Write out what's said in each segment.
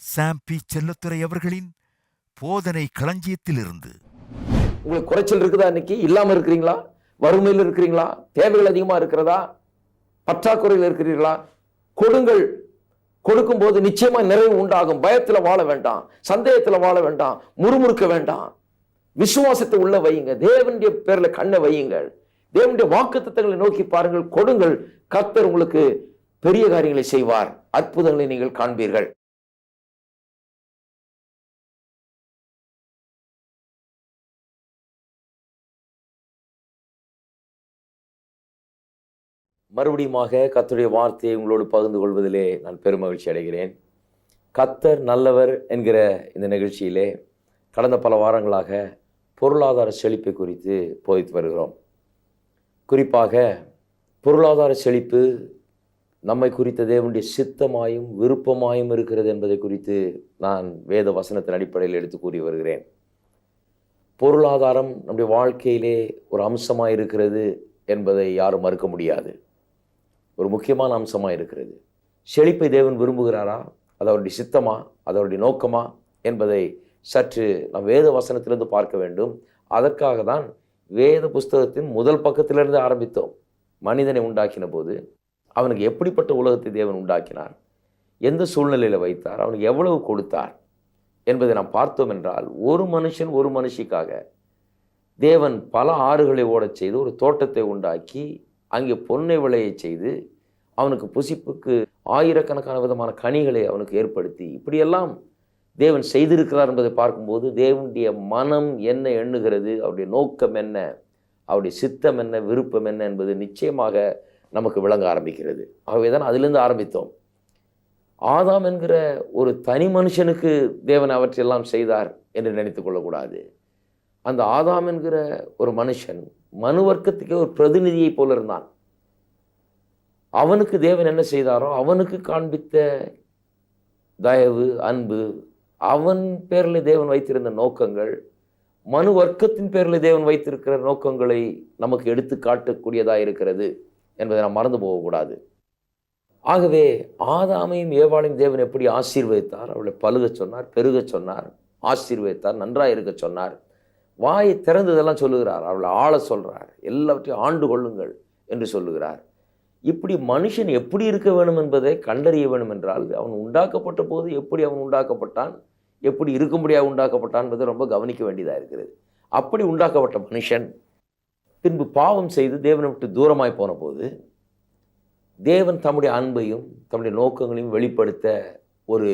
Zombie Chellathurai அவர்களின் போதனை களஞ்சியத்திலிருந்து. உங்களுக்கு குறைச்சல் இருக்குதா இன்னைக்கு? இல்லாமல் இருக்கிறீங்களா? வறுமையில் இருக்கிறீங்களா? தேவைகள் அதிகமாக இருக்கிறதா? பற்றாக்குறையில் இருக்கிறீர்களா? கொடுங்கள். கொடுக்கும்போது நிச்சயமா நிறைவு உண்டாகும். பயத்தில் வாழ வேண்டாம். சந்தேகத்தில் வாழ வேண்டாம். முறுமுறுக்க வேண்டாம். விசுவாசத்தை உள்ள வையுங்க. தேவனுடைய பேரில் கண்ணை வையுங்கள். தேவனுடைய வாக்குத்தத்தங்களை நோக்கி பாருங்கள். கொடுங்கள். கர்த்தர் உங்களுக்கு பெரிய காரியங்களை செய்வார். அற்புதங்களை நீங்கள் காண்பீர்கள். மறுபடியுமாக கத்தருடைய வார்த்தையை உங்களோடு பகிர்ந்து கொள்வதிலே நான் பெருமகிழ்ச்சி அடைகிறேன். கத்தர் நல்லவர் என்கிற இந்த நிகழ்ச்சியிலே கடந்த பல வாரங்களாக பொருளாதார செழிப்பை குறித்து போதித்து வருகிறோம். குறிப்பாக பொருளாதார செழிப்பு நம்மை குறித்த தேவனுடைய சித்தமாயும் விருப்பமாயும் இருக்கிறது என்பதை குறித்து நான் வேத வசனத்தின் அடிப்படையில் எடுத்து கூறி வருகிறேன். பொருளாதாரம் நம்முடைய வாழ்க்கையிலே ஒரு அம்சமாக இருக்கிறது என்பதை யாரும் மறுக்க முடியாது. ஒரு முக்கியமான அம்சமாக இருக்கிறது. செழிப்பை தேவன் விரும்புகிறாரா? அது அவருடைய சித்தமா? அது அவருடைய நோக்கமா? என்பதை சற்று நாம் வேத வசனத்திலிருந்து பார்க்க வேண்டும். அதற்காக தான் வேத புஸ்தகத்தின் முதல் பக்கத்திலிருந்து ஆரம்பித்தோம். மனிதனை உண்டாக்கின போது அவனுக்கு எப்படிப்பட்ட உலகத்தை தேவன் உண்டாக்கினார்? எந்த சூழ்நிலையில் வைத்தார்? அவனுக்கு எவ்வளவு கொடுத்தார்? என்பதை நாம் பார்த்தோம் என்றால் ஒரு மனுஷன் ஒரு மனுஷிக்காக தேவன் பல ஆறுகளை ஓடச் செய்து ஒரு தோட்டத்தை உண்டாக்கி அங்கே பொன்னை விளைய செய்து அவனுக்கு புசிப்புக்கு ஆயிரக்கணக்கான விதமான கனிகளை அவனுக்கு ஏற்படுத்தி இப்படியெல்லாம் தேவன் செய்திருக்கிறார் என்பதை பார்க்கும்போது தேவனுடைய மனம் என்ன எண்ணுகிறது? அவருடைய நோக்கம் என்ன? அவருடைய சித்தம் என்ன? விருப்பம் என்ன? என்பது நிச்சயமாக நமக்கு விளங்க ஆரம்பிக்கிறது. ஆகவே தான் அதிலிருந்து ஆரம்பித்தோம். ஆதாம் என்கிற ஒரு தனி மனுஷனுக்கு தேவன் அவற்றையெல்லாம் செய்தார் என்று நினைத்து கொள்ளக்கூடாது. அந்த ஆதாம் என்கிற ஒரு மனுஷன் மனு வர்க்கத்துக்கே ஒரு பிரதிநிதியை போல இருந்தான். அவனுக்கு தேவன் என்ன செய்தாரோ அவனுக்கு காண்பித்த தயவு அன்பு அவன் பேரில் தேவன் வைத்திருந்த நோக்கங்கள் மனு வர்க்கத்தின் பேரில் தேவன் வைத்திருக்கிற நோக்கங்களை நமக்கு எடுத்து காட்டக்கூடியதாக இருக்கிறது என்பதை நாம் மறந்து போகக்கூடாது. ஆகவே ஆதாமையும் ஏவாளையும் தேவன் எப்படி ஆசீர்வதித்தார்? அவளை பழுகச் சொன்னார் பெருகச் சொன்னார் ஆசீர்வதித்தார் நன்றாக இருக்க சொன்னார். வாயை திறந்ததெல்லாம் சொல்லுகிறார். அவளை ஆள சொல்கிறார் எல்லாவற்றையும் ஆண்டு கொள்ளுங்கள் என்று சொல்லுகிறார். இப்படி மனுஷன் எப்படி இருக்க வேணும் என்பதை கண்டறிய வேணும் என்றால் அவன் உண்டாக்கப்பட்ட போது எப்படி அவன் உண்டாக்கப்பட்டான்? எப்படி இருக்கும்படியாக உண்டாக்கப்பட்டான் என்பதை ரொம்ப கவனிக்க வேண்டியதாக இருக்கிறது. அப்படி உண்டாக்கப்பட்ட மனுஷன் பின்பு பாவம் செய்து தேவனை விட்டு தூரமாய் போன போது தேவன் தம்முடைய அன்பையும் தம்முடைய நோக்கங்களையும் வெளிப்படுத்த ஒரு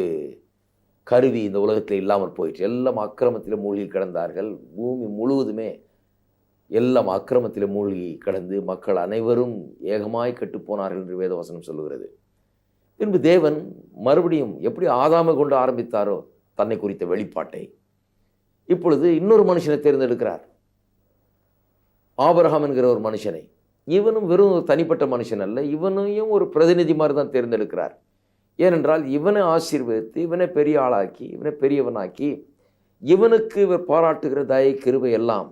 கருவி இந்த உலகத்தில் இல்லாமல் போயிட்டு எல்லாம் அக்கிரமத்தில் மூழ்கி கிடந்தார்கள். பூமி முழுவதுமே எல்லாம் அக்கிரமத்தில் மூழ்கி கிடந்து மக்கள் அனைவரும் ஏகமாய் கெட்டுப் போனார்கள் என்று வேதவசனம் சொல்லுகிறது. பின்பு தேவன் மறுபடியும் எப்படி ஆதாமை கொண்டு ஆரம்பித்தாரோ தன்னை குறித்த வெளிப்பாட்டை. இப்பொழுது இன்னொரு மனுஷனை தேர்ந்தெடுக்கிறார். ஆபரகாம் என்கிற ஒரு மனுஷனை. இவனும் வெறும் தனிப்பட்ட மனுஷன் அல்ல. இவனையும் ஒரு பிரதிநிதி மாதிரி தான் தேர்ந்தெடுக்கிறார். ஏனென்றால் இவனை ஆசீர்வதித்து இவனை பெரிய ஆளாக்கி இவனை பெரியவனாக்கி இவனுக்கு இவர் பாராட்டுகிற தயை கிருவை எல்லாம்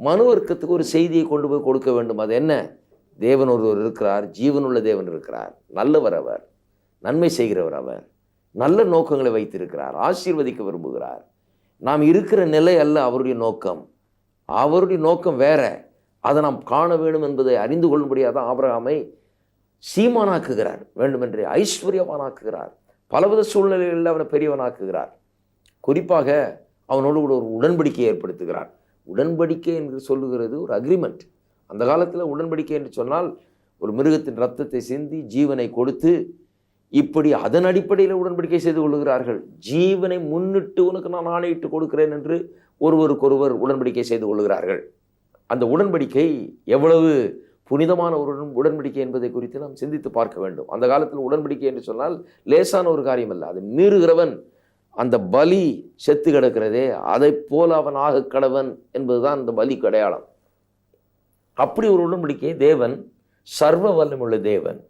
மனு வர்க்கத்துக்கு ஒரு செய்தியை கொண்டு போய் கொடுக்க வேண்டும். அது என்ன? தேவன் ஒருவர் இருக்கிறார் ஜீவனுள்ள தேவன் இருக்கிறார். நல்லவர் அவர் நன்மை செய்கிறவர் அவர் நல்ல நோக்கங்களை வைத்திருக்கிறார் ஆசீர்வதிக்க விரும்புகிறார். நாம் இருக்கிற நிலை அல்ல அவருடைய நோக்கம். அவருடைய நோக்கம் வேற. அதை நாம் காண வேண்டும் என்பதை அறிந்து கொள்ளும்படியாக தான் ஆபரகாமை சீமானாக்குகிறார் வேண்டுமென்றே ஐஸ்வர்யவானாக்குகிறார். பலவித சூழ்நிலைகளில் அவனை பெரியவனாக்குகிறார். குறிப்பாக அவனோடு கூட ஒரு உடன்படிக்கை ஏற்படுத்துகிறார். உடன்படிக்கை என்று சொல்லுகிறது ஒரு அக்ரிமெண்ட் அந்த காலத்தில் உடன்படிக்கை என்று சொன்னால் ஒரு மிருகத்தின் ரத்தத்தை சிந்தி ஜீவனை கொடுத்து இப்படி அதன் அடிப்படையில் உடன்படிக்கை செய்து கொள்கிறார்கள் ஜீவனை முன்னிட்டு உனக்கு நான் ஆணையிட்டு கொடுக்கிறேன் என்று ஒருவருக்கொருவர் உடன்படிக்கை செய்து கொள்கிறார்கள் அந்த உடன்படிக்கை எவ்வளவு புனிதமான ஒரு உடன்படிக்கை என்பதை குறித்து நாம் சிந்தித்து பார்க்க வேண்டும். அந்த காலத்தில் உடன்படிக்கை என்று சொன்னால் லேசான ஒரு காரியம் அல்ல அது மீறுகிறவன் அந்த பலி செத்து கிடக்கிறதே அதைப் போல அவன் ஆக கடவன் என்பதுதான் அந்த பலி அடையாளம். அப்படி ஒரு உடன்படிக்கை தேவன் சர்வ வல்லமுள்ள தேவன்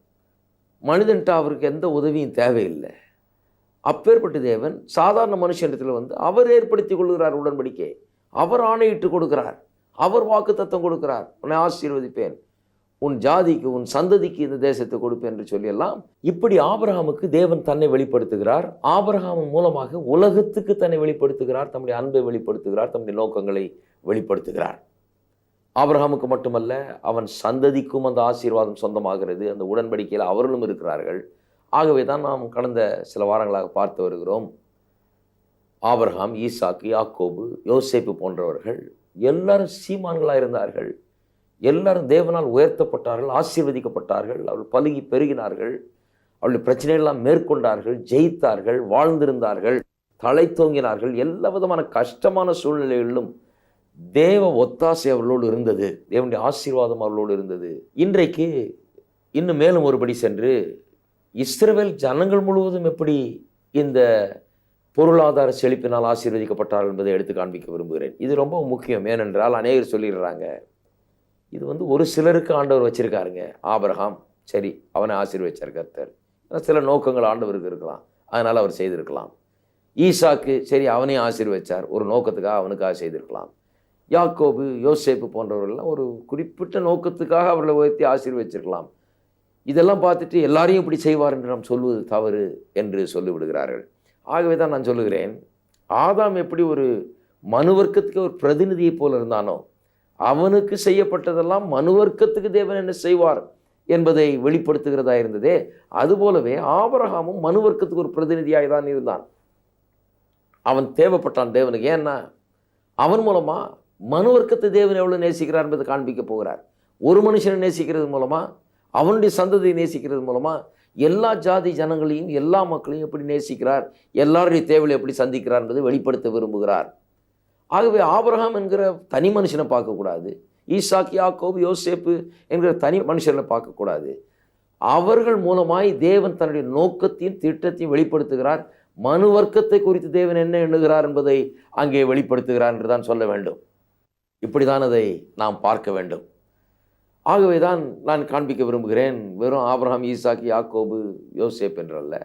மனிதன்ட்ட அவருக்கு எந்த உதவியும் தேவையில்லை. அப்பேற்பட்ட தேவன் சாதாரண மனுஷனிடத்தில் வந்து அவர் ஏற்படுத்தி கொள்கிறார் உடன்படிக்கை அவர் ஆணையிட்டு கொடுக்கிறார். அவர் வாக்கு தத்தம் கொடுக்கிறார். உன்னை ஆசீர்வதிப்பேன். உன் ஜாதிக்கு உன் சந்ததிக்கு இந்த தேசத்தை கொடுப்பேன் என்று சொல்லியெல்லாம் இப்படி ஆபரகாமுக்கு தேவன் தன்னை வெளிப்படுத்துகிறார். ஆபரகாம் மூலமாக உலகத்துக்கு தன்னை வெளிப்படுத்துகிறார் தம்முடைய அன்பை வெளிப்படுத்துகிறார் தம்முடைய நோக்கங்களை வெளிப்படுத்துகிறார். ஆபிரகாமுக்கு மட்டுமல்ல அவன் சந்ததிக்கும் அந்த ஆசீர்வாதம் சொந்தமாகிறது அந்த உடன்படிக்கையில் அவர்களும் இருக்கிறார்கள். ஆகவே தான் நாம் கடந்த சில வாரங்களாக பார்த்து வருகிறோம். ஆபரகாம் ஈசாக்கு யாக்கோபு யோசேப்பு போன்றவர்கள் எல்லாரும் சீமான்களாக இருந்தார்கள். எல்லாரும் தேவனால் உயர்த்தப்பட்டார்கள் ஆசீர்வதிக்கப்பட்டார்கள் அவர்கள் பழுகி பெருகினார்கள் அவருடைய பிரச்சனையெல்லாம் மேற்கொண்டார்கள் ஜெயித்தார்கள் வாழ்ந்திருந்தார்கள் தலை தோங்கினார்கள். எல்லா விதமான கஷ்டமான சூழ்நிலைகளிலும் தேவ ஒத்தாசை அவர்களோடு இருந்தது. தேவனுடைய ஆசீர்வாதம் அவர்களோடு இருந்தது. இன்றைக்கு இன்னும் மேலும் ஒருபடி சென்று இஸ்ரேல் ஜனங்கள் முழுவதும் எப்படி இந்த பொருளாதார செழிப்பினால் ஆசீர்வதிக்கப்பட்டார்கள் என்பதை எடுத்து காண்பிக்க விரும்புகிறேன். இது ரொம்ப முக்கியம். ஏனென்றால் அநேகர் சொல்லிடுறாங்க இது வந்து ஒரு சிலருக்கு ஆண்டவர் வச்சுருக்காருங்க. ஆபரகாம் சரி அவனை ஆசீர்வச்சார் கர்த்தர். சில நோக்கங்கள் ஆண்டவருக்கு இருக்கலாம். அதனால் அவர் செய்திருக்கலாம். ஈசாக்கு சரி அவனையும் ஆசீர்வச்சார். ஒரு நோக்கத்துக்காக அவனுக்காக செய்திருக்கலாம். யாக்கோபு யோசேப்பு போன்றவர்கள்லாம் ஒரு குறிப்பிட்ட நோக்கத்துக்காக அவர்களை உயர்த்தி ஆசீர்வச்சிருக்கலாம். இதெல்லாம் பார்த்துட்டு எல்லாரையும் இப்படி செய்வார் என்று நாம் சொல்வது தவறு என்று சொல்லிவிடுகிறார்கள். ஆகவே தான் நான் சொல்லுகிறேன் ஆதாம் எப்படி ஒரு மனுவர்க்கத்துக்கு ஒரு பிரதிநிதியைப் போல இருந்தானோ அவனுக்கு செய்யப்பட்டதெல்லாம் மனுவர்க்கத்துக்கு தேவன் என்ன செய்வார் என்பதை வெளிப்படுத்துகிறதா இருந்ததே. அதுபோலவே ஆபரகாமும் மனுவர்க்கத்துக்கு ஒரு பிரதிநிதியாக தான் இருந்தான். அவன் தேவைப்பட்டான் தேவனுக்கு. ஏன்னா அவன் மூலமா மனுவர்க்கத்தை தேவன் எவ்வளோ நேசிக்கிறார் என்பதை காண்பிக்க போகிறார். ஒரு மனுஷனை நேசிக்கிறது மூலமாக அவனுடைய சந்ததியை நேசிக்கிறது மூலமாக எல்லா ஜாதி ஜனங்களையும் எல்லா மக்களையும் எப்படி நேசிக்கிறார் எல்லாருடைய தேவையை எப்படி சந்திக்கிறார் என்பதை வெளிப்படுத்த விரும்புகிறார். ஆகவே ஆபிரகாம் என்கிற தனி மனுஷனை பார்க்கக்கூடாது. ஈசாக் யாக்கோபு யோசேப்பு என்கிற தனி மனுஷர்களை பார்க்கக்கூடாது. அவர்கள் மூலமாய் தேவன் தன்னுடைய நோக்கத்தையும் திட்டத்தையும் வெளிப்படுத்துகிறார். மனு வர்க்கத்தை குறித்து தேவன் என்ன எண்ணுகிறார் என்பதை அங்கே வெளிப்படுத்துகிறார் என்று தான் சொல்ல வேண்டும். இப்படிதான் அதை நாம் பார்க்க வேண்டும். ஆகவே தான் நான் காண்பிக்க விரும்புகிறேன். வெறும் ஆப்ரஹாம் ஈசாக் யாக்கோபு யோசேப் என்றல்ல.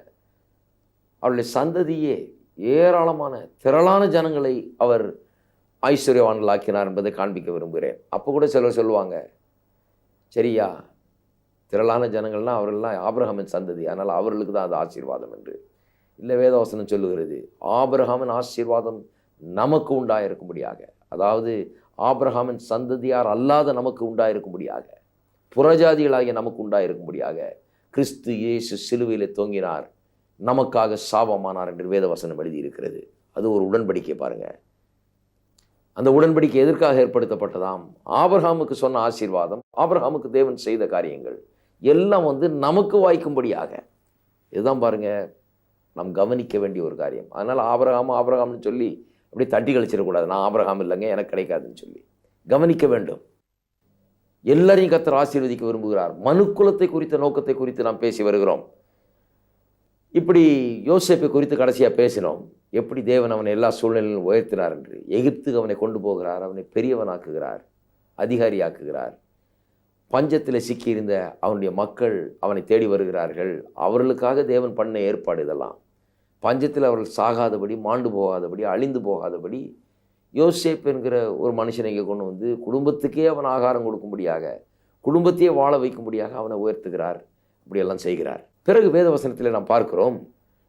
அவருடைய சந்ததியே ஏராளமான திரளான ஜனங்களை அவர் ஐஸ்வர்யவான்களாக்கினார் என்பதை காண்பிக்க விரும்புகிறேன். அப்போ கூட சிலர் சொல்லுவாங்க சரியா திரளான ஜனங்கள்னால் அவர்கள்லாம் ஆபிரகாமின் சந்ததி அதனால் அவர்களுக்கு தான் அது ஆசீர்வாதம் என்று. இல்லை வேதவசனம் சொல்லுகிறது ஆபிரகாமின் ஆசீர்வாதம் நமக்கு உண்டாயிருக்கும்படியாக அதாவது ஆபிரகாமின் சந்ததியார் அல்லாத நமக்கு உண்டாயிருக்கும்படியாக புறஜாதிகளாகிய நமக்கு உண்டாயிருக்கும்படியாக கிறிஸ்து இயேசு சிலுவையில் தொங்கினார் நமக்காக சாபமானார் என்று வேதவசனம் எழுதியிருக்கிறது. அது ஒரு உடன்படிக்கை பாருங்கள் அந்த உடன்படிக்கை எதற்காக ஏற்படுத்தப்பட்டதாம்? ஆபரகாமுக்கு சொன்ன ஆசீர்வாதம் ஆபரகாமுக்கு தேவன் செய்த காரியங்கள் எல்லாம் வந்து நமக்கு வாய்க்கும்படியாக. இதுதான் பாருங்க நாம் கவனிக்க வேண்டிய ஒரு காரியம். அதனால் ஆபரகாம் ஆபரகாம்னு சொல்லி அப்படி தட்டி கழிச்சிடக்கூடாது நான் ஆபரகாம் இல்லைங்க எனக்கு கிடைக்காதுன்னு சொல்லி. கவனிக்க வேண்டும். எல்லாரையும் கத்தர் ஆசீர்வதிக்க விரும்புகிறார். மனுக்குலத்தை குறித்த நோக்கத்தை குறித்து நாம் பேசி வருகிறோம். இப்படி யோசிப்பை குறித்து கடைசியாக பேசினோம். எப்படி தேவன் அவனை எல்லா சூழ்நிலையிலும் உயர்த்தினார் என்று? எகிப்துக்கு அவனை கொண்டு போகிறார் அவனை பெரியவனாக்குகிறார் அதிகாரியாக்குகிறார். பஞ்சத்தில் சிக்கியிருந்த அவனுடைய மக்கள் அவனை தேடி வருகிறார்கள். அவர்களுக்காக தேவன் பண்ண ஏற்பாடு இதெல்லாம். பஞ்சத்தில் அவர்கள் சாகாதபடி மாண்டு போகாதபடி அழிந்து போகாதபடி யோசேப் என்கிற ஒரு மனுஷனை இங்கே கொண்டு வந்து குடும்பத்துக்கே அவன் ஆகாரம் கொடுக்கும்படியாக குடும்பத்தையே வாழ வைக்கும்படியாக அவனை உயர்த்துகிறார். இப்படியெல்லாம் செய்கிறார். பிறகு வேதவசனத்தில் நாம் பார்க்கிறோம்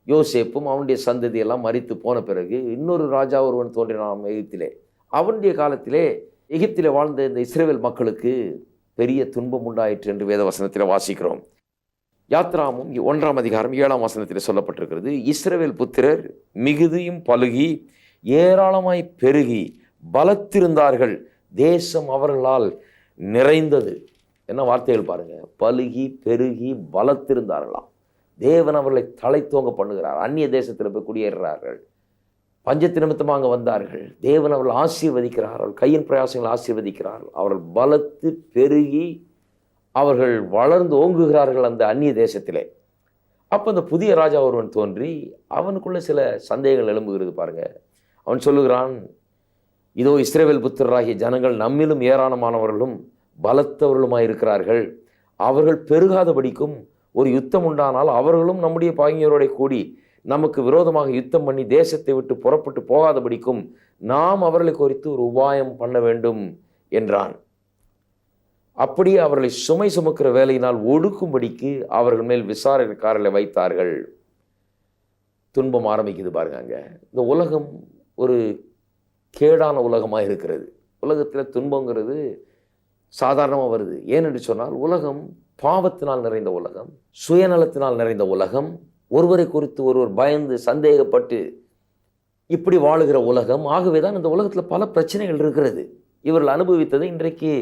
யோசேப்பும் அவனுடைய சந்ததியெல்லாம் மறித்து போன பிறகு இன்னொரு ராஜா ஒருவன் தோன்றினான் எகிப்திலே. அவனுடைய காலத்திலே எகிப்திலே வாழ்ந்த இந்த இஸ்ரேல் மக்களுக்கு பெரிய துன்பம் உண்டாயிற்று என்று வேதவசனத்தில் வாசிக்கிறோம். யாத்ராமும் ஒன்றாம் அதிகாரம் ஏழாம் வசனத்தில் சொல்லப்பட்டிருக்கிறது இஸ்ரவேல் புத்திரர் மிகுதியும் பழுகி ஏராளமாய் பெருகி பலத்திருந்தார்கள் தேசம் அவர்களால் நிறைந்தது. என்ன வார்த்தைகள் பாருங்கள் பழுகி பெருகி பலத்திருந்தார்களாம். தேவன் அவர்களை தலை தோங்க பண்ணுகிறார். அந்நிய தேசத்தில் போய் குடியேறுகிறார்கள். பஞ்சத்து நிமித்தமாக அங்கே வந்தார்கள். தேவன் அவர்கள் ஆசீர்வதிக்கிறார். அவர்கள் கையின் பிரயாசங்களை ஆசீர்வதிக்கிறார்கள் அவர்கள் பலத்து பெருகி அவர்கள் வளர்ந்து ஓங்குகிறார்கள் அந்த அந்நிய தேசத்திலே. அப்போ அந்த புதிய ராஜா ஒருவன் தோன்றி அவனுக்குள்ளே சில சந்தேகங்கள் எழும்புகிறது பாருங்க. அவன் சொல்லுகிறான் இதோ இஸ்ரேவேல் புத்திரராகிய ஜனங்கள் நம்மிலும் ஏராளமானவர்களும் பலத்தவர்களுமாய் இருக்கிறார்கள் அவர்கள் பெருகாதபடிக்கும் ஒரு யுத்தம் உண்டானால் அவர்களும் நம்முடைய பாங்கியரோட கூடி நமக்கு விரோதமாக யுத்தம் பண்ணி தேசத்தை விட்டு புறப்பட்டு போகாதபடிக்கும் நாம் அவர்களை குறித்து ஒரு உபாயம் பண்ண வேண்டும் என்றான். அப்படியே அவர்களை சுமை சுமக்கிற வேலையினால் ஒடுக்கும்படிக்கு அவர்கள் மேல் விசாரணைக்காரர்களை வைத்தார்கள். துன்பம் ஆரம்பிக்குது பாருங்க அங்கே. இந்த உலகம் ஒரு கேடான உலகமாக இருக்கிறது. உலகத்தில் துன்பங்கிறது சாதாரணமாக வருது. ஏனென்று சொன்னால் உலகம் பாவத்தினால் நிறைந்த உலகம் சுயநலத்தினால் நிறைந்த உலகம் ஒருவரை குறித்து ஒருவர் பயந்து சந்தேகப்பட்டு இப்படி வாழுகிற உலகம் ஆகவே தான் இந்த உலகத்தில் பல பிரச்சனைகள் இருக்கிறது. இவர்கள் அனுபவித்ததை இன்றைக்கு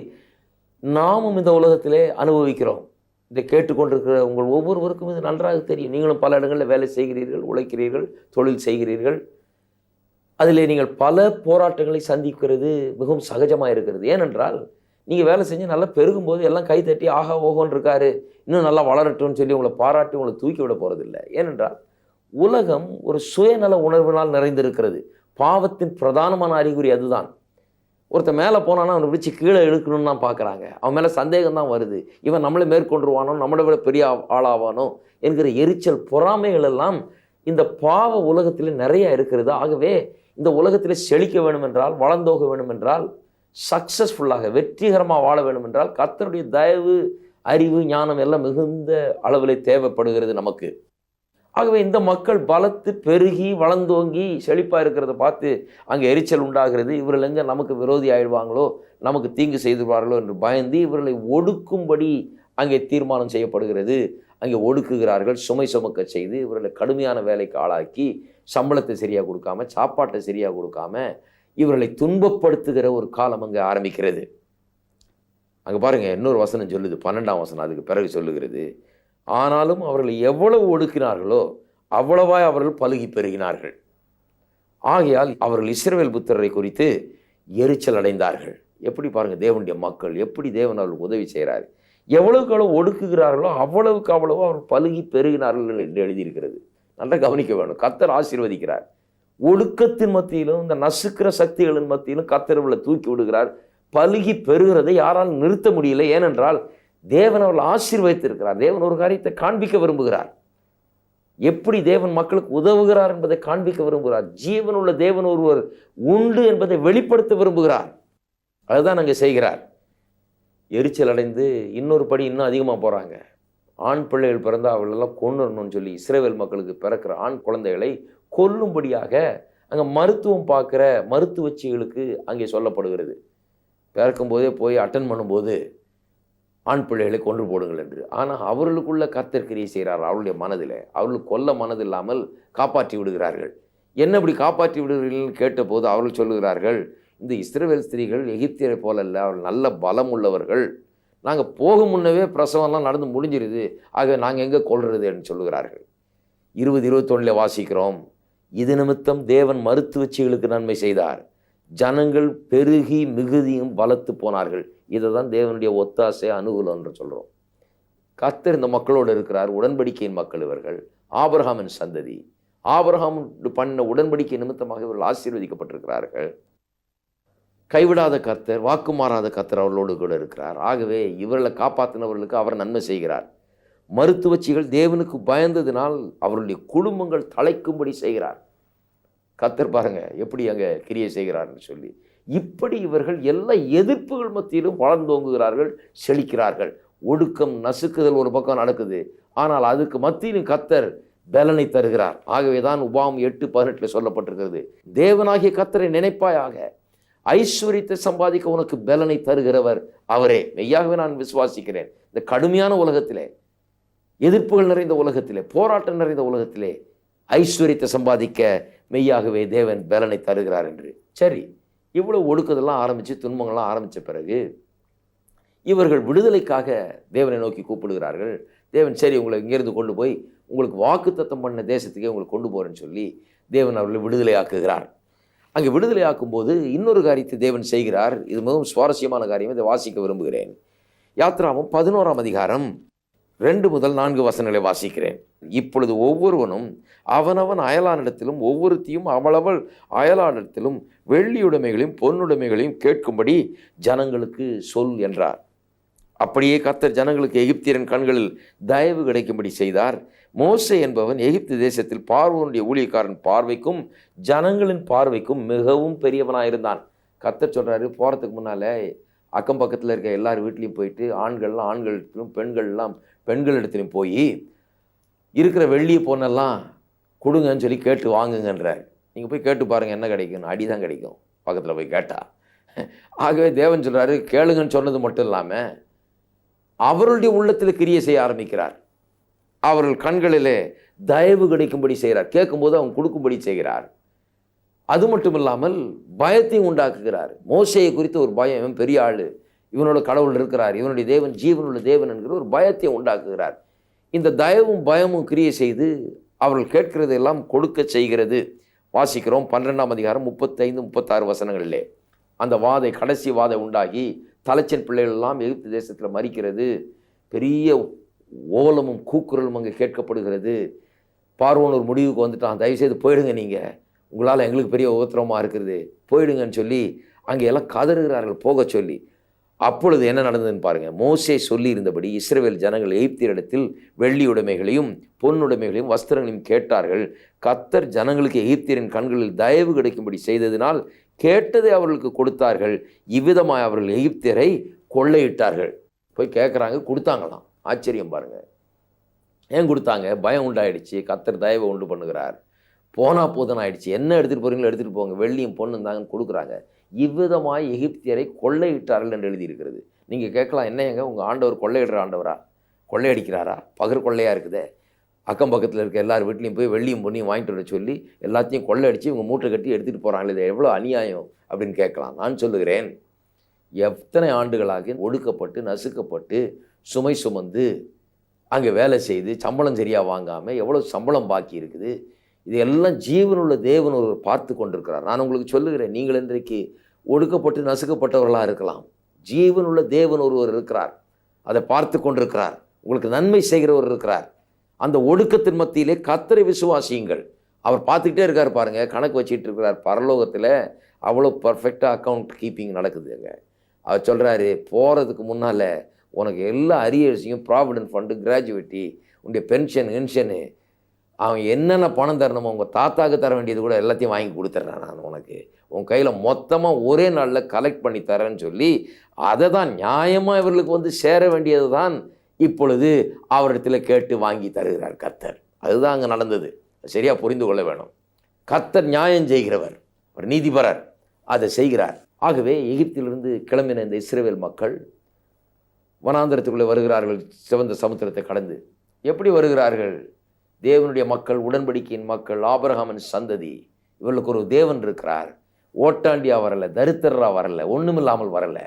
நாமும் இந்த உலகத்திலே அனுபவிக்கிறோம். இதை கேட்டுக்கொண்டிருக்கிற உங்கள் ஒவ்வொருவருக்கும் இது நன்றாக தெரியும். நீங்களும் பல இடங்களில் வேலை செய்கிறீர்கள் உழைக்கிறீர்கள் தொழில் செய்கிறீர்கள். அதிலே நீங்கள் பல போராட்டங்களை சந்திக்கிறது மிகவும் சகஜமாக இருக்கிறது ஏனென்றால் நீங்கள் வேலை செஞ்சு நல்லா பெருகும்போது எல்லாம் கை தட்டி ஆஹா ஓஹோன்னு இருக்காரு இன்னும் நல்லா வளரட்டும்னு சொல்லி உங்களை பாராட்டி உங்களை தூக்கி விட போகிறதில்ல ஏனென்றால் உலகம் ஒரு சுயநல உணர்வினால் நிறைந்திருக்கிறது. பாவத்தின் பிரதானமான அறிகுறி அதுதான். ஒருத்தன் மேலே போனான்னா அவனை பிடிச்சி கீழே இழுக்கணும்னு தான் பார்க்குறாங்க. அவன் மேலே சந்தேகம் தான் வருது. இவன் நம்மளை மேற்கொண்டுருவானோ நம்மளை விட பெரிய ஆளாவானோ என்கிற எரிச்சல் பொறாமைகள் எல்லாம் இந்த பாவ உலகத்தில் நிறைய இருக்கிறது. ஆகவே இந்த உலகத்தில் செழிக்க வேண்டும் என்றால் வளர்ந்தோக வேண்டும் என்றால் சக்ஸஸ்ஃபுல்லாக வெற்றிகரமாக வாழ வேண்டும் என்றால் கர்த்தருடைய தயவு அறிவு ஞானம் எல்லாம் மிகுந்த அளவில் தேவைப்படுகிறது நமக்கு. ஆகவே இந்த மக்கள் பலத்து பெருகி வளர்ந்தோங்கி செழிப்பாக இருக்கிறத பார்த்து அங்கே எரிச்சல் உண்டாகிறது. இவர்கள் எங்கே நமக்கு விரோதி ஆயிடுவாங்களோ நமக்கு தீங்கு செய்துவார்களோ என்று பயந்து இவர்களை ஒடுக்கும்படி அங்கே தீர்மானம் செய்யப்படுகிறது. அங்கே ஒடுக்குகிறார்கள் சுமை சுமக்க செய்து இவர்களை கடுமையான வேலைக்கு ஆளாக்கி சம்பளத்தை சரியாக கொடுக்காம சாப்பாட்டை சரியாக கொடுக்காம இவர்களை துன்பப்படுத்துகிற ஒரு காலம் அங்கே ஆரம்பிக்கிறது. அங்கே பாருங்க இன்னொரு வசனம் சொல்லுது. பன்னெண்டாம் வசனம் அதுக்கு பிறகு சொல்லுகிறது. ஆனாலும் அவர்களை எவ்வளவு ஒடுக்கினார்களோ அவ்வளவாய் அவர்கள் பழுகி பெருகினார்கள். ஆகையால் அவர்கள் இஸ்ரவேல் புத்திரரை குறித்து எரிச்சல் அடைந்தார்கள். எப்படி பாருங்கள் தேவனுடைய மக்கள் எப்படி தேவன் அவர்களுக்கு உதவி செய்கிறார். எவ்வளவுக்கு எவ்வளவு ஒடுக்குகிறார்களோ அவ்வளவுக்கு அவ்வளவோ அவர்கள் பழுகி பெருகினார்கள் என்று எழுதியிருக்கிறது. நல்லா கவனிக்க வேணும். கத்தர் ஆசீர்வதிக்கிறார். ஒடுக்கத்தின் மத்தியிலும் இந்த நசுக்கிற சக்திகளின் மத்தியிலும் கத்திரவில் தூக்கி விடுகிறார். பலுகி பெறுகிறதை யாரால் நிறுத்த முடியல. ஏனென்றால் தேவன் அவள் ஆசீர்வதித்திருக்கிறார். தேவன் ஒரு காரியத்தை காண்பிக்க விரும்புகிறார். எப்படி தேவன் மக்களுக்கு உதவுகிறார் என்பதை காண்பிக்க விரும்புகிறார். ஜீவனுள்ள தேவன் ஒருவர் உண்டு என்பதை வெளிப்படுத்த விரும்புகிறார். அதுதான் அங்கே செய்கிறார். எரிச்சல் அடைந்து இன்னொரு படி இன்னும் அதிகமாக போகிறாங்க ஆண் பிள்ளைகள் பிறந்தால் அவளெல்லாம் கொண்டுறணும்னு சொல்லி இஸ்ரேவேல் மக்களுக்கு பிறக்கிற ஆண் குழந்தைகளை கொல்லும்படியாக அங்கே மருத்துவம் பார்க்குற மருத்துவச்சிகளுக்கு அங்கே சொல்லப்படுகிறது. பிறக்கும்போதே போய் அட்டன் பண்ணும்போது ஆண் பிள்ளைகளை கொன்று போடுங்கள் என்று. ஆனால் அவர்களுக்குள்ள கர்த்தர்கிரியை செய்கிறார் அவருடைய மனதில். அவர்கள் கொல்ல மனதில்லாமல் காப்பாற்றி விடுகிறார்கள். என்ன இப்படி காப்பாற்றி விடுகிறீர்கள் கேட்டபோது அவர்கள் சொல்லுகிறார்கள் இந்த இஸ்ரேல் ஸ்திரீகள் எகிப்தியரை போல அல்ல அவர்கள் நல்ல பலம் உள்ளவர்கள். நாங்கள் போக முன்னவே பிரசவம்லாம் நடந்து முடிஞ்சிருது. ஆக நாங்கள் எங்கே கொள்றது என்று சொல்லுகிறார்கள். இருபது இருபத்தொன்னில் வாசிக்கிறோம். இது நிமித்தம் தேவன் மருத்துவச்சிகளுக்கு நன்மை செய்தார். ஜனங்கள் பெருகி மிகுதியும் பலத்து போனார்கள். இதை தான் தேவனுடைய ஒத்தாசை அனுகூலம் என்று சொல்கிறோம் கர்த்தர் இந்த மக்களோடு இருக்கிறார். உடன்படிக்கையின் மக்கள் இவர்கள். ஆபிரகாமின் சந்ததி. ஆபிரகாம் பண்ண உடன்படிக்கை நிமித்தமாக இவர்கள் ஆசீர்வதிக்கப்பட்டிருக்கிறார்கள். கைவிடாத கர்த்தர் வாக்குமாறாத கர்த்தர் அவர்களோடு கூட இருக்கிறார். ஆகவே இவர்களை காப்பாற்றினவர்களுக்கு அவர் நன்மை செய்கிறார். மருத்துவச்சிகள் தேவனுக்கு பயந்ததினால் அவருடைய குடும்பங்கள் தலைக்கும்படி செய்கிறார். கத்தர் பாருங்க எப்படி அங்கே கிரியை செய்கிறார்னு சொல்லி. இப்படி இவர்கள் எல்லா எதிர்ப்புகள் மத்தியிலும் வளர்ந்தோங்குகிறார்கள் செழிக்கிறார்கள். ஒடுக்கம் நசுக்குதல் ஒரு பக்கம் நடக்குது. ஆனால் அதுக்கு மத்தியிலும் கத்தர் பலனை தருகிறார். ஆகவே தான் உபாம் எட்டு பதினெட்டில் சொல்லப்பட்டிருக்கிறது. தேவனாகிய கத்தரை நினைப்பாயாக. ஐஸ்வர்யத்தை சம்பாதிக்க உனக்கு பலனை தருகிறவர் அவரே. மெய்யாகவே நான் விசுவாசிக்கிறேன். இந்த கடுமையான உலகத்திலே எதிர்ப்புகள் நிறைந்த உலகத்திலே போராட்டம் நிறைந்த உலகத்திலே ஐஸ்வர்யத்தை சம்பாதிக்க மெய்யாகவே தேவன் பலனை தருகிறார் என்று. சரி இவ்வளோ ஒடுக்குதெல்லாம் ஆரம்பித்து துன்பங்கள்லாம் ஆரம்பித்த பிறகு இவர்கள் விடுதலைக்காக தேவனை நோக்கி கூப்பிடுகிறார்கள். தேவன் சரி உங்களை இங்கேருந்து கொண்டு போய் உங்களுக்கு வாக்குத்தத்தம் பண்ண தேசத்துக்கே உங்களை கொண்டு போகிறேன்னு சொல்லி தேவன் அவர்களை விடுதலையாக்குகிறார். அங்கே விடுதலையாக்கும் போது இன்னொரு காரியத்தை தேவன் செய்கிறார். இது மிகவும் சுவாரஸ்யமான காரியம் இதை வாசிக்க விரும்புகிறேன். யாத்ராவும் பதினோராம் அதிகாரம். ரெண்டு முதல் நான்கு வசனங்களை வாசிக்கிறேன். இப்பொழுது ஒவ்வொருவனும் அவனவன் அயலானிடத்திலும் ஒவ்வொருத்தையும் அவளவள் அயலானிடத்திலும் வெள்ளியுடைமைகளையும் பொன்னுடைமைகளையும் கேட்கும்படி ஜனங்களுக்கு சொல் என்றார். அப்படியே கத்தர் ஜனங்களுக்கு எகிப்தியரின் கண்களில் தயவு கிடைக்கும்படி செய்தார். மோசே என்பவன் எகிப்து தேசத்தில் பார்வனுடைய ஊழியக்காரன் பார்வைக்கும் ஜனங்களின் பார்வைக்கும் மிகவும் பெரியவனாயிருந்தான். கத்தர் சொல்கிறாரு போகிறதுக்கு முன்னால் அக்கம் பக்கத்தில் இருக்க எல்லார் வீட்லேயும் போயிட்டு ஆண்கள்லாம் ஆண்கள் பெண்கள்லாம் பெண்கள் இடத்துலையும் போய் இருக்கிற வெள்ளிய பொண்ணெல்லாம் கொடுங்கன்னு சொல்லி கேட்டு வாங்குங்கன்றார். நீங்கள் போய் கேட்டு பாருங்கள் என்ன கிடைக்கும் அடி தான் கிடைக்கும். பக்கத்தில் போய் கேட்டால் ஆகவே தேவன் சொல்கிறாரு கேளுங்கன்னு சொன்னது மட்டும் இல்லாமல் அவருடைய உள்ளத்தில் கிரியை செய்ய ஆரம்பிக்கிறார். அவர்கள் கண்களிலே தயவு கிடைக்கும்படி செய்கிறார். கேட்கும்போது அவங்க கொடுக்கும்படி செய்கிறார். அது மட்டும் இல்லாமல் பயத்தையும் உண்டாக்குகிறார். மோசையை குறித்து ஒரு பயம். பெரிய ஆள். இவனோட கடவுள் இருக்கிறார். இவனுடைய தேவன் ஜீவனுள்ள தேவன் என்கிற ஒரு பயத்தை உண்டாக்குகிறார். இந்த தயவும் பயமும் கிரியை செய்து அவர்கள் கேட்கிறதெல்லாம் கொடுக்க செய்கிறது. வாசிக்கிறோம் பன்னிரெண்டாம் அதிகாரம் முப்பத்தைந்து முப்பத்தாறு வசனங்களிலே. அந்த வாதை கடைசி வாதை உண்டாகி தலைச்சன் பிள்ளைகள்லாம் எகிப்து தேசத்தில் மறிக்கிறது பெரிய ஓலமும் கூக்குரலும் அங்கே கேட்கப்படுகிறது. பார்வோன் ஒரு முடிவுக்கு வந்துட்டான். தயவுசெய்து போயிடுங்க நீங்கள் உங்களால் எங்களுக்கு பெரிய உபத்திரமாக இருக்கிறது. போயிடுங்கன்னு சொல்லி அங்கே எல்லாம் கதறுகிறார்கள். போக சொல்லி. அப்பொழுது என்ன நடந்ததுன்னு பாருங்கள் மோசே சொல்லியிருந்தபடி இஸ்ரேல் ஜனங்கள் எகிப்தியரிடத்தில் வெள்ளி உடைமைகளையும் பொன்னுடைமைகளையும் வஸ்திரங்களையும் கேட்டார்கள். கத்தர் ஜனங்களுக்கு எகிப்தியரின் கண்களில் தயவு கிடைக்கும்படி செய்ததினால் கேட்டதை அவர்களுக்கு கொடுத்தார்கள். இவ்விதமாய் அவர்கள் எகிப்தியரை கொள்ளையிட்டார்கள். போய் கேட்குறாங்க கொடுத்தாங்களாம். ஆச்சரியம் பாருங்கள் ஏன் கொடுத்தாங்க? பயம் உண்டாயிடுச்சு. கத்தர் தயவை உண்டு பண்ணுகிறார். போனா போதுன்னு ஆயிடுச்சு. என்ன எடுத்துகிட்டு போகிறீங்களோ எடுத்துகிட்டு போங்க. வெள்ளியும் பொண்ணு தாங்கன்னு கொடுக்குறாங்க. இவ்விதமாய் எகிப்தியரை கொள்ளையிட்டார்கள் என்று எழுதியிருக்கிறது. நீங்கள் கேட்கலாம் என்ன எங்க உங்கள் ஆண்டவர் கொள்ளையிடுற ஆண்டவரா? கொள்ளையடிக்கிறாரா? பகர் கொள்ளையாக இருக்குதே. அக்கம் பக்கத்தில் இருக்க எல்லார் வீட்லேயும் போய் வெள்ளியும் பொண்ணையும் வாங்கிட்டு வர சொல்லி எல்லாத்தையும் கொள்ளையடித்து இவங்க மூட்டை கட்டி எடுத்துகிட்டு போகிறாங்களே இது எவ்வளோ அநியாயம் அப்படின்னு கேட்கலாம். நான் சொல்லுகிறேன் எத்தனை ஆண்டுகளாக ஒடுக்கப்பட்டு நசுக்கப்பட்டு சுமை சுமந்து அங்கே வேலை செய்து சம்பளம் சரியாக வாங்காமல் எவ்வளோ சம்பளம் பாக்கி இருக்குது? இது எல்லாம் ஜீவனுள்ள தேவன் ஒருவர் பார்த்து கொண்டிருக்கிறார். நான் உங்களுக்கு சொல்லுகிறேன் நீங்கள் இன்றைக்கு ஒடுக்கப்பட்டு நசுக்கப்பட்டவர்களாக இருக்கலாம். ஜீவனுள்ள தேவன் ஒருவர் இருக்கிறார். அதை பார்த்து கொண்டிருக்கிறார். உங்களுக்கு நன்மை செய்கிறவர் இருக்கிறார். அந்த ஒடுக்கத்தின் மத்தியிலே கத்தரை விசுவாசியுங்கள். அவர் பார்த்துக்கிட்டே இருக்கார் பாருங்கள் கணக்கு வச்சுட்டு இருக்கிறார். பரலோகத்தில் அவ்வளோ பர்ஃபெக்டாக அக்கௌண்ட் கீப்பிங் நடக்குதுங்க. அவர் சொல்கிறாரு போகிறதுக்கு முன்னால் உனக்கு எல்லா அரியர்ஸையும் ப்ராவிடன்ட் ஃபண்டு கிராஜுவேட்டி உன்னுடைய பென்ஷன் பென்ஷனு அவன் என்னென்ன பணம் தரணுமோ உங்கள் தாத்தாவுக்கு தர வேண்டியது கூட எல்லாத்தையும் வாங்கி கொடுத்துட்றேன் நான் உனக்கு. உன் கையில் மொத்தமாக ஒரே நாளில் கலெக்ட் பண்ணி தரேன்னு சொல்லி அதை தான் நியாயமாக இவர்களுக்கு வந்து சேர வேண்டியது தான் இப்பொழுது அவரிடத்தில் கேட்டு வாங்கி தருகிறார் கர்த்தர். அதுதான் அங்கே நடந்தது. சரியாக புரிந்து கொள்ள வேணும். கத்தர் நியாயம் செய்கிறவர். ஒரு நீதிபரர். அதை செய்கிறார். ஆகவே எகிப்திலிருந்து கிளம்பின இந்த இஸ்ரேவேல் மக்கள் வனாந்திரத்துக்குள்ளே வருகிறார்கள் சிவந்த சமுத்திரத்தை கடந்து. எப்படி வருகிறார்கள்? தேவனுடைய மக்கள் உடன்படிக்கையின் மக்கள் ஆபரகாமன் சந்ததி. இவர்களுக்கு ஒரு தேவன் இருக்கிறார். ஓட்டாண்டியா வரல தரித்திரரா வரல ஒன்றுமில்லாமல் வரல.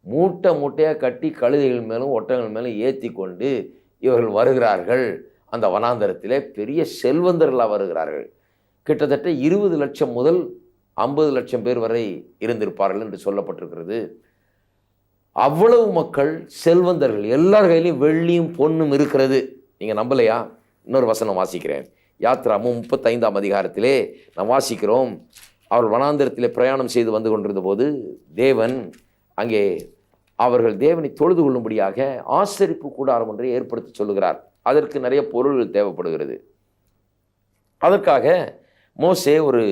மூட்டை மூட்டையாக கட்டி கழுதைகள் மேலும் ஒட்டங்கள் மேலும் ஏற்றி கொண்டு இவர்கள் வருகிறார்கள். அந்த வனாந்தரத்திலே பெரிய செல்வந்தர்களாக வருகிறார்கள். கிட்டத்தட்ட இருபது லட்சம் முதல் ஐம்பது லட்சம் பேர் வரை இருந்திருப்பார்கள் என்று சொல்லப்பட்டிருக்கிறது. அவ்வளவு மக்கள் செல்வந்தர்கள் எல்லார் கையிலையும் வெள்ளியும் பொண்ணும் இருக்கிறது. நீங்கள் நம்பலையா? இன்னொரு வசனம் வாசிக்கிறேன். யாத்ரா முப்பத்தைந்தாம் அதிகாரத்திலே நாம் வாசிக்கிறோம். அவர் வனாந்திரத்தில் பிரயாணம் செய்து வந்து கொண்டிருந்த போது தேவன் அங்கே அவர்கள் தேவனை தொழுது கொள்ளும்படியாக ஆசரிப்பு கூடாரம் ஒன்றை ஏற்படுத்தி சொல்லுகிறார். அதற்கு நிறைய பொருள்கள் தேவைப்படுகிறது. அதற்காக மோசே ஒரு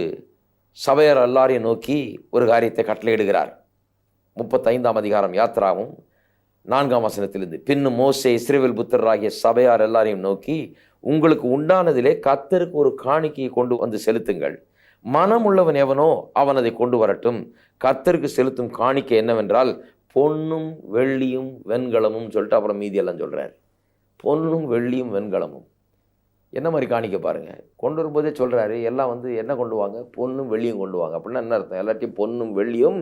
சபையர் எல்லாரையும் நோக்கி ஒரு காரியத்தை கட்டளையிடுகிறார். முப்பத்தைந்தாம் அதிகாரம் யாத்ராவும் நான்காம் வசனத்திலிருந்து. பின்னும் மோசே இஸ்ரேவேல் புத்தராகிய சபையார் எல்லாரையும் நோக்கி உங்களுக்கு உண்டானதிலே கத்தருக்கு ஒரு காணிக்கையை கொண்டு வந்து செலுத்துங்கள். மனம் உள்ளவன் எவனோ அவன் அதை கொண்டு வரட்டும். கத்தருக்கு செலுத்தும் காணிக்கை என்னவென்றால் பொன்னும் வெள்ளியும் வெண்கலமும் சொல்லிட்டு அப்புறம் மீதியெல்லாம் சொல்கிறார் பொன்னும் வெள்ளியும் வெண்கலமும். என்ன மாதிரி காணிக்க பாருங்கள் கொண்டு வரும்போதே சொல்கிறாரு எல்லாம் வந்து என்ன கொண்டு வாங்க? பொன்னும் வெள்ளியும் கொண்டு வாங்க. அப்படின்னா என்ன அர்த்தம்? எல்லாத்தையும் பொன்னும் வெள்ளியும்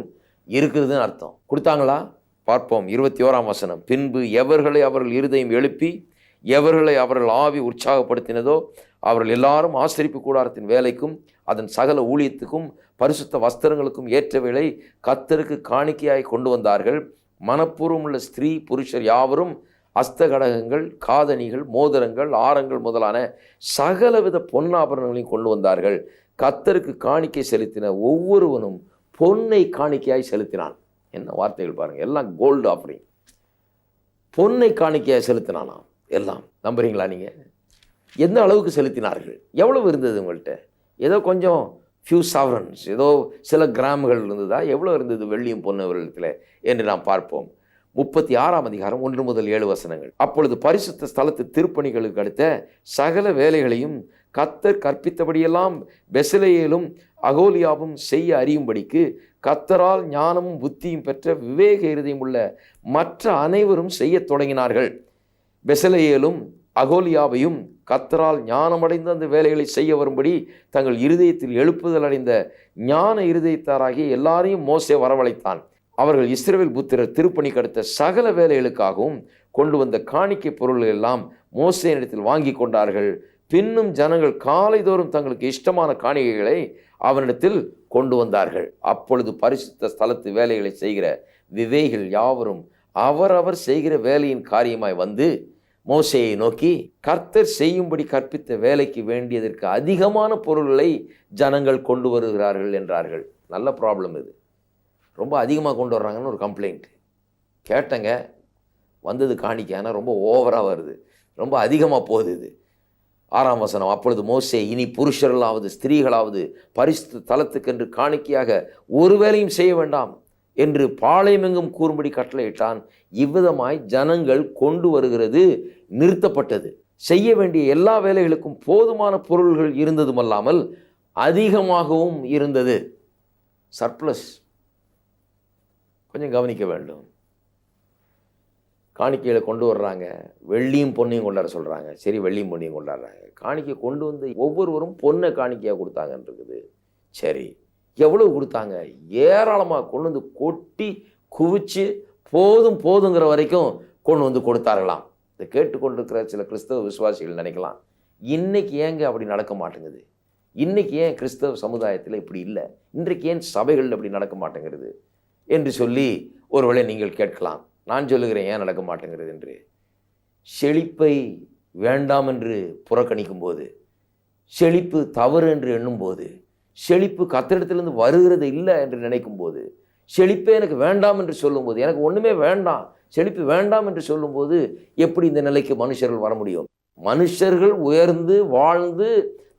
இருக்குதுன்னு அர்த்தம். கொடுத்தாங்களா? பார்ப்போம். இருபத்தி ஓராம் வசனம். பின்பு எவர்களை அவர்கள் இருதயம் எழுப்பி எவர்களை அவர்கள் ஆவி உற்சாகப்படுத்தினதோ அவர்கள் எல்லாரும் ஆசரிப்பு கூடாரத்தின் வேலைக்கும் அதன் சகல ஊழியத்துக்கும் பரிசுத்த வஸ்திரங்களுக்கும் ஏற்றவேளை கத்தருக்கு காணிக்கையாய் கொண்டு வந்தார்கள். மனப்பூர்வம் உள்ள ஸ்திரீ புருஷர் யாவரும் அஸ்தகடகங்கள் காதணிகள் மோதிரங்கள் ஆரங்கள் முதலான சகலவித பொன்னாபரணங்களையும் கொண்டு வந்தார்கள். கத்தருக்கு காணிக்கை செலுத்தின ஒவ்வொருவனும் பொன்னை காணிக்கையாய் செலுத்தினான். என்ன வார்த்தைகள் பாருங்கள் எல்லாம் கோல்டு ஆஃபரிங் பொன்னை காணிக்கையாக செலுத்தினானாம். எல்லாம். நம்புறீங்களா நீங்கள் எந்த அளவுக்கு செலுத்தினார்கள்? எவ்வளவு இருந்தது உங்கள்கிட்ட ஏதோ கொஞ்சம் ஃபியூ சாவரன்ஸ் ஏதோ சில கிராமங்கள் இருந்ததா? எவ்வளோ இருந்தது வெள்ளியும் பொண்ணு என்று நாம் பார்ப்போம். முப்பத்தி ஆறாம் அதிகாரம் ஒன்று முதல் ஏழு வசனங்கள். அப்பொழுது பரிசுத்த ஸ்தலத்து திருப்பணிகளுக்கு அடுத்த சகல வேலைகளையும் கத்தர் கற்பித்தபடியெல்லாம் பெசலேயலும் அகோலியாவும் செய்ய அறியும்படிக்கு கத்தரால் ஞானமும் புத்தியும் பெற்ற விவேக இருதயம் உள்ள மற்ற அனைவரும் செய்யத் தொடங்கினார்கள். பெசலேயலும் அகோலியாவையும் கத்தரால் ஞானமடைந்த அந்த வேலைகளை செய்ய வரும்படி தங்கள் இருதயத்தில் எழுப்புதல் அடைந்த ஞான இருதயத்தாராகிய எல்லாரையும் மோசே வரவழைத்தான். அவர்கள் இஸ்ரேல் புத்திரர் திருப்பணிக்கு அடுத்த சகல வேலைகளுக்காகவும் கொண்டு வந்த காணிக்கை பொருள்கள் எல்லாம் மோசேனிடத்தில் வாங்கி கொண்டார்கள். பின்னும் ஜனங்கள் காலைதோறும் தங்களுக்கு இஷ்டமான காணிக்கைகளை அவனிடத்தில் கொண்டு வந்தார்கள். அப்பொழுது பரிசுத்த ஸ்தலத்து வேலைகளை செய்கிற விவேகிகள் யாவரும் அவரவர் செய்கிற வேலையின் காரியமாய் வந்து மோசையை நோக்கி கர்த்தர் செய்யும்படி கற்பித்த வேலைக்கு வேண்டியதற்கு அதிகமான பொருள்களை ஜனங்கள் கொண்டு வருகிறார்கள் என்றார்கள். நல்ல ப்ராப்ளம் இது. ரொம்ப அதிகமாக கொண்டு வர்றாங்கன்னு ஒரு கம்ப்ளைண்ட் கேட்டங்க. வந்தது காணிக்க. ஆனால் ரொம்ப ஓவராக வருது. ரொம்ப அதிகமாக போகுது இது. ஆறாம் வசனம் அப்பொழுது மோசே இனி புருஷர்களாவது ஸ்திரீகளாவது பரிசு தளத்துக்கென்று காணிக்கையாக ஒரு வேலையும் செய்ய வேண்டாம். என்று பாளையமெங்கும் கூறும்படி கட்டளையிட்டான். இவ்விதமாய் ஜனங்கள் கொண்டு வருகிறது நிறுத்தப்பட்டது. செய்ய வேண்டிய எல்லா வேலைகளுக்கும் போதுமான பொருள்கள் இருந்ததுமல்லாமல் அதிகமாகவும் இருந்தது. சர்ப்ளஸ். கொஞ்சம் கவனிக்க வேண்டும். காணிக்கைகளை கொண்டு வர்றாங்க. வெள்ளியும் பொன்னையும் கொண்டாட சொல்கிறாங்க சரி வெள்ளியும் பொண்ணையும் கொண்டாடுறாங்க. காணிக்கை கொண்டு வந்து ஒவ்வொருவரும் பொண்ணை காணிக்கையாக கொடுத்தாங்கன்றது சரி. எவ்வளவு கொடுத்தாங்க? ஏராளமாக கொண்டு வந்து கொட்டி குவிச்சு போதும் போதுங்கிற வரைக்கும் கொண்டு வந்து கொடுத்தார்களாம். இதை கேட்டுக்கொண்டிருக்கிற சில கிறிஸ்தவ விசுவாசிகள் நினைக்கலாம். இன்னைக்கு ஏங்க அப்படி நடக்க மாட்டேங்குது? இன்னைக்கு ஏன் கிறிஸ்தவ சமுதாயத்தில் இப்படி இல்லை? இன்றைக்கு ஏன் சபைகள் அப்படி நடக்க மாட்டேங்கிறது என்று சொல்லி ஒருவேளை நீங்கள் கேட்கலாம். நான் சொல்லுகிறேன் ஏன் நடக்க மாட்டேங்கிறது என்று. செழிப்பை வேண்டாம் என்று புறக்கணிக்கும் போது செழிப்பு தவறு என்று எண்ணும்போது செழிப்பு கத்திரிடத்திலிருந்து வருகிறது இல்லை என்று நினைக்கும் போது செழிப்பே எனக்கு வேண்டாம் என்று சொல்லும்போது எனக்கு ஒன்றுமே வேண்டாம் செழிப்பு வேண்டாம் என்று சொல்லும்போது எப்படி இந்த நிலைக்கு மனுஷர்கள் வர முடியும்? மனுஷர்கள் உயர்ந்து வாழ்ந்து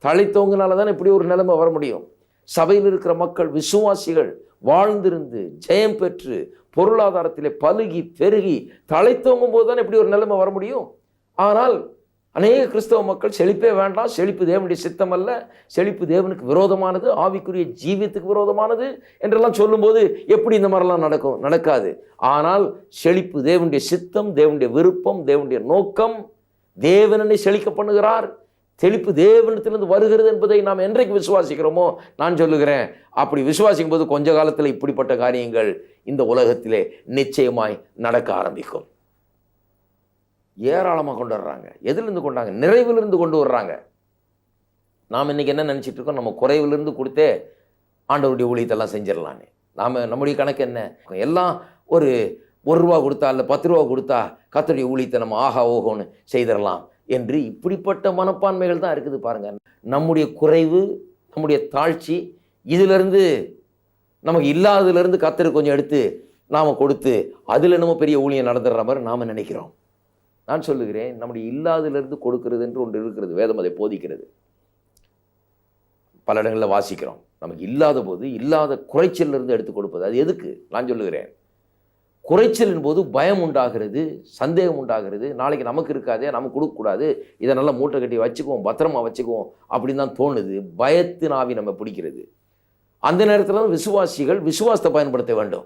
தழைத்தவங்கனால தான் இப்படி ஒரு நிலைமை வர முடியும்? சபையில் இருக்கிற மக்கள் விசுவாசிகள் வாழ்ந்திருந்து ஜெயம் பெற்று பொருளாதாரத்திலே பழுகி பெருகி தலைத்தோங்கும் போது தான் இப்படி ஒரு நிலைமை வர முடியும்? ஆனால் அநேக கிறிஸ்தவ மக்கள் செழிப்பே வேண்டாம். செழிப்பு தேவனுடைய சித்தம் அல்ல செழிப்பு தேவனுக்கு விரோதமானது. ஆவிக்குரிய ஜீவியத்துக்கு விரோதமானது என்றெல்லாம் சொல்லும்போது எப்படி இந்த மாதிரிலாம் நடக்கும்? நடக்காது. ஆனால் செழிப்பு தேவனுடைய சித்தம் தேவனுடைய விருப்பம் தேவனுடைய நோக்கம் தேவனனை செழிக்க பண்ணுகிறார். செழிப்பு தேவனத்திலிருந்து வருகிறது என்பதை நாம் என்றைக்கு விசுவாசிக்கிறோமோ நான் சொல்லுகிறேன். அப்படி விசுவாசிக்கும் போது கொஞ்ச காலத்தில் இப்படிப்பட்ட காரியங்கள் இந்த உலகத்திலே நிச்சயமாய் நடக்க ஆரம்பிக்கும். ஏராளமாக கொண்டு வர்றாங்க எதிலிருந்து கொண்டாங்க? நிறைவிலிருந்து கொண்டு வர்றாங்க. நாம் இன்னைக்கு என்ன நினச்சிட்டு இருக்கோம்? நம்ம குறைவிலிருந்து கொடுத்தே ஆண்டவருடைய ஊழியத்தெல்லாம் செஞ்சிடலான்னு நாம் நம்முடைய கணக்கு என்ன? எல்லாம் ஒரு ஒரு ரூபா கொடுத்தா இல்லை பத்து ரூபா கொடுத்தா கத்தருடைய ஊழியத்தை நம்ம ஆகா ஓகோன்னு செய்திடலாம் என்று இப்படிப்பட்ட மனப்பான்மைகள் தான் இருக்குது பாருங்க. நம்முடைய குறைவு நம்முடைய தாழ்ச்சி இதிலிருந்து நமக்கு இல்லாததுலேருந்து கத்தரு கொஞ்சம் எடுத்து நாம் கொடுத்து அதில் என்னமோ பெரிய ஊழியம் நடந்துடுற மாதிரி நாம் நினைக்கிறோம். நான் சொல்லுகிறேன் நம்முடைய இல்லாதிலிருந்து கொடுக்கிறது என்று ஒன்று இருக்கிறது வேதம் அதை போதிக்கிறது. பல இடங்களில் வாசிக்கிறோம் நமக்கு இல்லாத போது இல்லாத குறைச்சலிருந்து எடுத்து கொடுப்பது. அது எதுக்கு? நான் சொல்லுகிறேன். குறைச்சலின் போது பயம் உண்டாகிறது சந்தேகம் உண்டாகிறது. நாளைக்கு நமக்கு இருக்காதே நமக்கு கொடுக்கக்கூடாது. இதை நல்லா மூட்டை கட்டி வச்சுக்குவோம் பத்திரமா வச்சுக்குவோம் அப்படின்னு தான் தோணுது. பயத்தின் ஆவி நம்ம பிடிக்கிறது. அந்த நேரத்தில் தான் விசுவாசிகள் விசுவாசத்தை பயன்படுத்த வேண்டும்.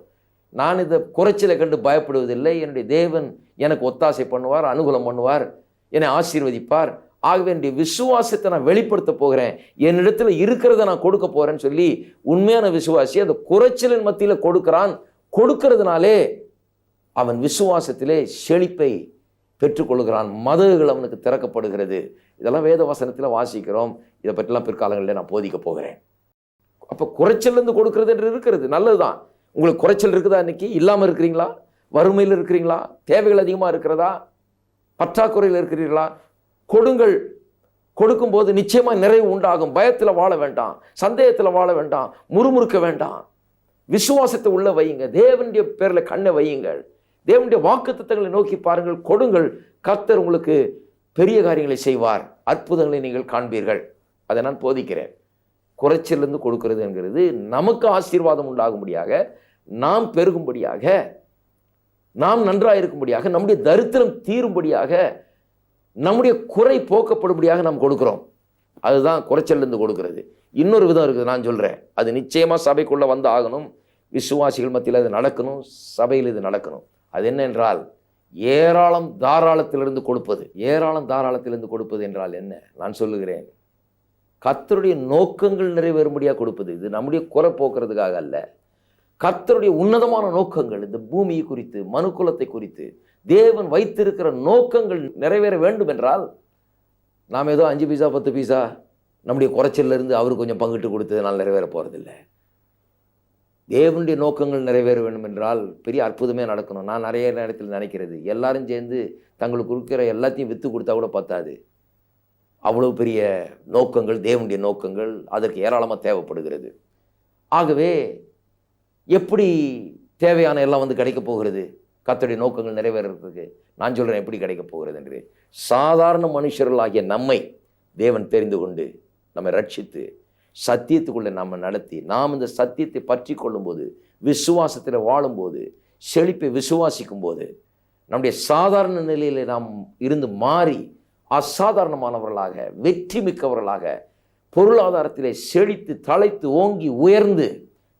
நான் இதை குறைச்சலை கண்டு பயப்படுவதில்லை. என்னுடைய தேவன் எனக்கு ஒத்தாசை பண்ணுவார் அனுகூலம் பண்ணுவார் என்னை ஆசீர்வதிப்பார். ஆகவே என்னுடைய விசுவாசத்தை நான் வெளிப்படுத்த போகிறேன். என்னிடத்தில் இருக்கிறத நான் கொடுக்க போகிறேன்னு சொல்லி உண்மையான விசுவாசி அந்த குறைச்சலின் மத்தியில் கொடுக்கிறான். கொடுக்கறதுனாலே அவன் விசுவாசத்திலே செழிப்பை பெற்றுக்கொள்கிறான். மதகுகள் அவனுக்கு திறக்கப்படுகிறது. இதெல்லாம் வேத வசனத்தில் வாசிக்கிறோம். இதை பற்றிலாம் பிற்காலங்களில் நான் போதிக்க போகிறேன். அப்போ குறைச்சல்லேருந்து கொடுக்கறது என்று இருக்கிறது. நல்லதுதான். உங்களுக்கு குறைச்சல் இருக்குதா இன்றைக்கி இல்லாமல் இருக்கிறீங்களா? வறுமையில் இருக்கிறீங்களா? தேவைகள் அதிகமாக இருக்கிறதா? பற்றாக்குறையில் இருக்கிறீர்களா? கொடுங்கள். கொடுக்கும்போது நிச்சயமாக நிறைவு உண்டாகும். பயத்தில் வாழ வேண்டாம். சந்தேகத்தில் வாழ வேண்டாம். முறுமுறுக்க வேண்டாம். விசுவாசத்தை உள்ள வையுங்க. தேவனுடைய பேரில் கண்ணை வையுங்கள். தேவனுடைய வாக்குத்தத்தங்களை நோக்கி பாருங்கள். கொடுங்கள். கர்த்தர் உங்களுக்கு பெரிய காரியங்களை செய்வார். அற்புதங்களை நீங்கள் காண்பீர்கள். அதை நான் போதிக்கிறேன். குறைச்சிலிருந்து கொடுக்கிறது என்கிறது நமக்கு ஆசீர்வாதம் உண்டாகும்படியாக நாம் பெருகும்படியாக நாம் நன்றாக இருக்கும்படியாக நம்முடைய தரித்திரம் தீரும்படியாக நம்முடைய குறை போக்கப்படும்படியாக நாம் கொடுக்குறோம். அதுதான் குறைச்சல்லேருந்து கொடுக்கிறது. இன்னொரு விதம் இருக்குது நான் சொல்கிறேன் அது நிச்சயமாக சபைக்குள்ளே வந்து ஆகணும். விசுவாசிகள் மத்தியில் அது நடக்கணும். சபையில் இது நடக்கணும். அது என்ன என்றால் ஏராளம் தாராளத்திலிருந்து கொடுப்பது. ஏராளம் தாராளத்திலிருந்து கொடுப்பது என்றால் என்ன? நான் சொல்லுகிறேன். கத்தருடைய நோக்கங்கள் நிறைவேறும்படியாக கொடுப்பது. இது நம்முடைய குறை போக்குறதுக்காக அல்ல. கர்த்தருடைய உன்னதமான நோக்கங்கள் இந்த பூமியை குறித்து மனுக்குலத்தை குறித்து தேவன் வைத்திருக்கிற நோக்கங்கள் நிறைவேற வேண்டும் என்றால் நாம் ஏதோ அஞ்சு பைசா பத்து பைசா நம்முடைய குறைச்சல்லேருந்து அவர் அவருக்கு கொஞ்சம் பங்கிட்டு கொடுத்ததுனால் நிறைவேற போகிறதில்ல தேவனுடைய நோக்கங்கள் நிறைவேற வேண்டும் என்றால் பெரிய அற்புதமே நடக்கணும். நான் நிறைய நேரத்தில் நினைக்கிறது எல்லாரும் சேர்ந்து தங்களுக்கு இருக்கிற எல்லாத்தையும் விற்று கொடுத்தா கூட பத்தாது. அவ்வளோ பெரிய நோக்கங்கள் தேவனுடைய நோக்கங்கள் அதற்கு ஏராளமாக தேவைப்படுகிறது. ஆகவே எப்படி தேவையான எல்லாம் வந்து கிடைக்க போகிறது? கத்தடி நோக்கங்கள் நிறைவேறதுக்கு நான் சொல்கிறேன் எப்படி கிடைக்க போகிறது என்று. சாதாரண மனுஷர்களாகிய நம்மை தேவன் தெரிந்து கொண்டு நம்மை ரட்சித்து சத்தியத்துக்குள்ளே நம்ம நடத்தி நாம் இந்த சத்தியத்தை பற்றி கொள்ளும்போது விசுவாசத்தில் வாழும்போது செழிப்பை விசுவாசிக்கும் போது நம்முடைய சாதாரண நிலையில் நாம் இருந்து மாறி அசாதாரணமானவர்களாக வெற்றி மிக்கவர்களாக பொருளாதாரத்திலே செழித்து தலைத்து ஓங்கி உயர்ந்து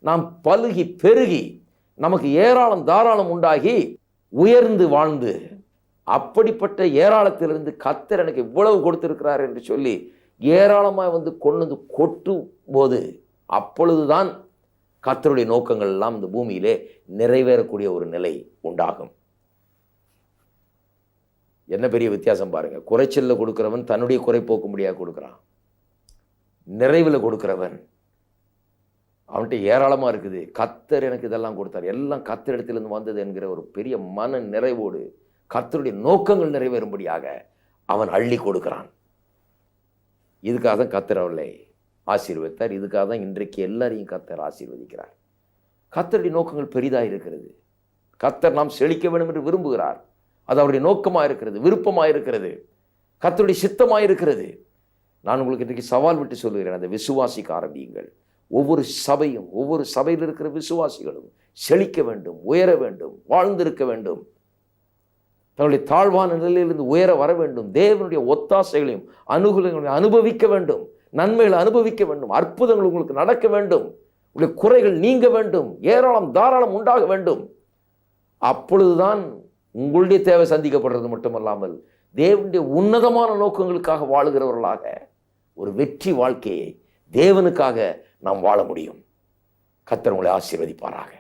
நாம் பழுகி பெருகி நமக்கு ஏராளம் தாராளம் உண்டாகி உயர்ந்து வாழ்ந்து அப்படிப்பட்ட ஏராளத்திலிருந்து கத்தர் எனக்கு இவ்வளவு கொடுத்திருக்கிறார் என்று சொல்லி ஏராளமாக வந்து கொண்டு வந்து கொட்டும் போது அப்பொழுதுதான் கத்தருடைய நோக்கங்கள் எல்லாம் இந்த பூமியிலே நிறைவேறக்கூடிய ஒரு நிலை உண்டாகும். என்ன பெரிய வித்தியாசம் பாருங்கள் குறைச்சலில் கொடுக்குறவன் தன்னுடைய குறை போக்கும்படியாக கொடுக்குறான். நிறைவில் கொடுக்குறவன் அவன்கிட்ட ஏராளமாக இருக்குது. கத்தர் எனக்கு இதெல்லாம் கொடுத்தார். எல்லாம் கத்தர் இடத்துலேருந்து வந்தது என்கிற ஒரு பெரிய மன நிறைவோடு கத்தருடைய நோக்கங்கள் நிறைவேறும்படியாக அவன் அள்ளி கொடுக்கிறான். இதுக்காக தான் கத்தர் அவளை ஆசீர்வதித்தார். இதுக்காக தான் இன்றைக்கு எல்லாரையும் கத்தர் ஆசீர்வதிக்கிறார். கத்தருடைய நோக்கங்கள் பெரிதாக இருக்கிறது. கத்தர் நாம் செழிக்க வேண்டும் என்று விரும்புகிறார். அது அவருடைய நோக்கமாக இருக்கிறது விருப்பமாக இருக்கிறது. கத்தருடைய சித்தமாக இருக்கிறது. நான் உங்களுக்கு இன்றைக்கு சவால் விட்டு சொல்லுகிறேன். அதை விசுவாசிக்க ஆரம்பியுங்கள். ஒவ்வொரு சபையும் ஒவ்வொரு சபையில் இருக்கிற விசுவாசிகளும் செழிக்க வேண்டும் உயர வேண்டும் வாழ்ந்திருக்க வேண்டும். தன்னுடைய தாழ்வான நிலையிலிருந்து உயர வர வேண்டும். தேவனுடைய ஒத்தாசைகளையும் அனுகூலங்களையும் அனுபவிக்க வேண்டும். நன்மைகளை அனுபவிக்க வேண்டும். அற்புதங்கள் உங்களுக்கு நடக்க வேண்டும். உங்களுடைய குறைகள் நீங்க வேண்டும். ஏராளம் தாராளம் உண்டாக வேண்டும். அப்பொழுதுதான் உங்களுடைய தேவை சந்திக்கப்படுறது மட்டுமல்லாமல் தேவனுடைய உன்னதமான நோக்கங்களுக்காக வாழுகிறவர்களாக ஒரு வெற்றி வாழ்க்கையை தேவனுக்காக நாம் வாழ முடியும். கத்தர் உங்களை ஆசீர்வதிப்பாராக.